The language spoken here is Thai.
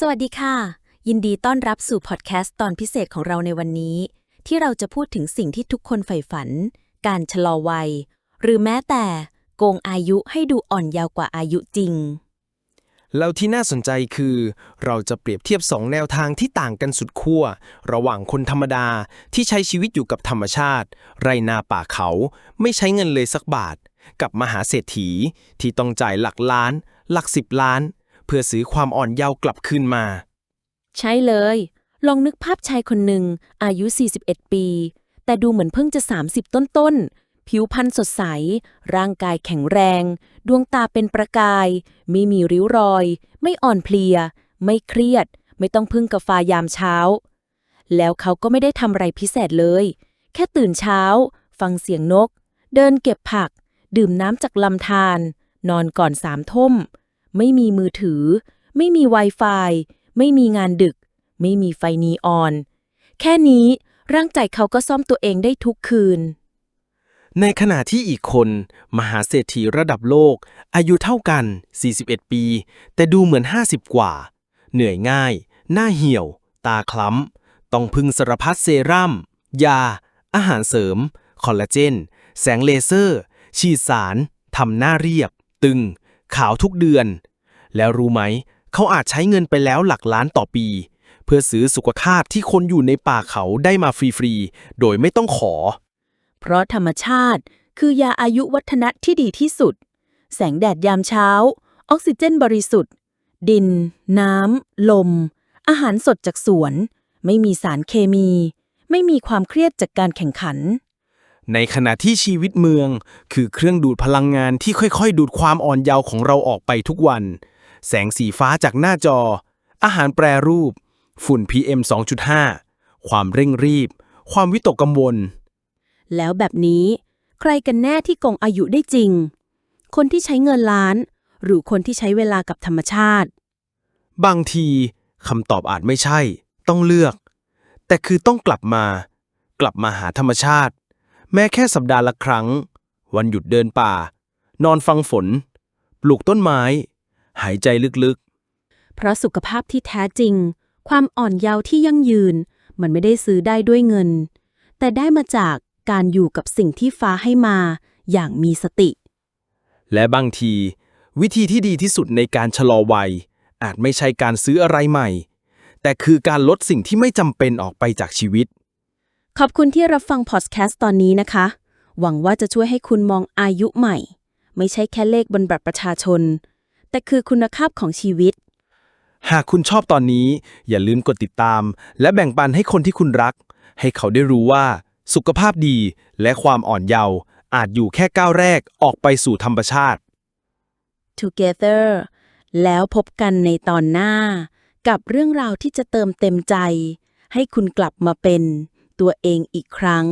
สวัสดีค่ะ ยินดีต้อนรับสู่พอดแคสต์ตอนพิเศษของเราในวันนี้ ที่เราจะพูดถึงสิ่งที่ทุกคนใฝ่ฝัน การชะลอวัย หรือแม้แต่โกงอายุให้ดูอ่อนยาวกว่าอายุจริง แล้วที่น่าสนใจคือ เราจะเปรียบเทียบสองแนวทางที่ต่างกันสุดขั้วระหว่างคนธรรมดาที่ใช้ชีวิตอยู่กับธรรมชาติ ไรนาป่าเขา ไม่ใช้เงินเลยสักบาท กับมหาเศรษฐีที่ต้องจ่ายหลักล้าน หลักสิบล้าน เพื่อซื้อความอ่อนเยาว์กลับคืนมา ใช่เลย ลองนึกภาพชายคนหนึ่ง อายุ 41 ปี แต่ดูเหมือนเพิ่งจะ 30 ต้นๆ ผิวพรรณสดใส ร่างกายแข็งแรง ดวงตาเป็นประกาย ไม่มีริ้วรอย ไม่อ่อนเพลีย ไม่เครียด ไม่ต้องพึ่งกาแฟยามเช้า แล้วเขาก็ไม่ได้ทำอะไรพิเศษเลย แค่ตื่นเช้า ฟังเสียงนก เดินเก็บผัก ดื่มน้ำจากลำธารนอนก่อนสามทุ่ม ไม่มีมือถือ ไม่มี Wi-Fi ไม่มีงานดึก ไม่มีไฟนีออน แค่นี้ร่างใจเขาก็ซ่อมตัวเองได้ทุกคืน ในขณะที่อีกคน มหาเศรษฐีระดับโลก อายุเท่ากัน 41 ปี แต่ดูเหมือน 50 กว่า เหนื่อยง่าย หน้าเหี่ยว ตาคล้ำ ต้องพึ่งสารพัดเซรั่ม ยา อาหารเสริม คอลลาเจน แสงเลเซอร์ ฉีดสาร ทำหน้าเรียบ ตึง ขาวทุกเดือน แล้วรู้ไหม เขาอาจใช้เงินไปแล้วหลักล้านต่อปี เพื่อซื้อสุขภาพที่คนอยู่ในป่าเขาได้มาฟรีๆ โดยไม่ต้องขอ เพราะธรรมชาติคือยาอายุวัฒนะที่ดีที่สุด แสงแดดยามเช้า ออกซิเจนบริสุทธิ์ ดิน น้ำ ลม อาหารสดจากสวน ไม่มีสารเคมี ไม่มีความเครียดจากการแข่งขัน ในขณะที่ชีวิตเมือง คือเครื่องดูดพลังงานที่ค่อยๆ ดูดความอ่อนเยาว์ของเราออกไปทุกวัน แสงสีฟ้าจากหน้าจอ อาหารแปรรูป ฝุ่น PM 2.5 ความเร่งรีบ ความวิตกกังวล แล้วแบบนี้ ใครกันแน่ที่โกงอายุได้จริง คนที่ใช้เงินล้าน หรือคนที่ใช้เวลากับธรรมชาติ บางทีคำตอบอาจไม่ใช่ ต้องเลือก แต่คือต้องกลับมา กลับมาหาธรรมชาติ แม้แค่สัปดาห์ละครั้ง วันหยุดเดินป่า นอนฟังฝน ปลูกต้นไม้ หายใจลึกเพราะสุขภาพที่แท้จริง ความอ่อนเยาว์ที่ยั่งยืน มันไม่ได้ซื้อได้ด้วยเงิน แต่ได้มาจากการอยู่กับสิ่งที่ฟ้าให้มา อย่างมีสติๆและบางที วิธีที่ดีที่สุดในการชะลอวัย อาจไม่ใช่การซื้ออะไรใหม่ แต่คือการลดสิ่งที่ไม่จำเป็นออกไปจากชีวิต ขอบคุณที่รับฟังพอดแคสต์ตอนนี้นะคะ หวังว่าจะช่วยให้คุณมองอายุใหม่ ไม่ใช่แค่เลขบนบัตรประชาชน แต่คือคุณภาพของชีวิต หากคุณชอบตอนนี้ อย่าลืมกดติดตาม และแบ่งปันให้คนที่คุณรัก ให้เขาได้รู้ว่า สุขภาพดีและความอ่อนเยาว์อาจอยู่แค่ก้าวแรกออกไปสู่ธรรมชาติ Together แล้วพบกันในตอนหน้า กับเรื่องราวที่จะเติมเต็มใจ ให้คุณกลับมาเป็น ตัวเองอีกครั้ง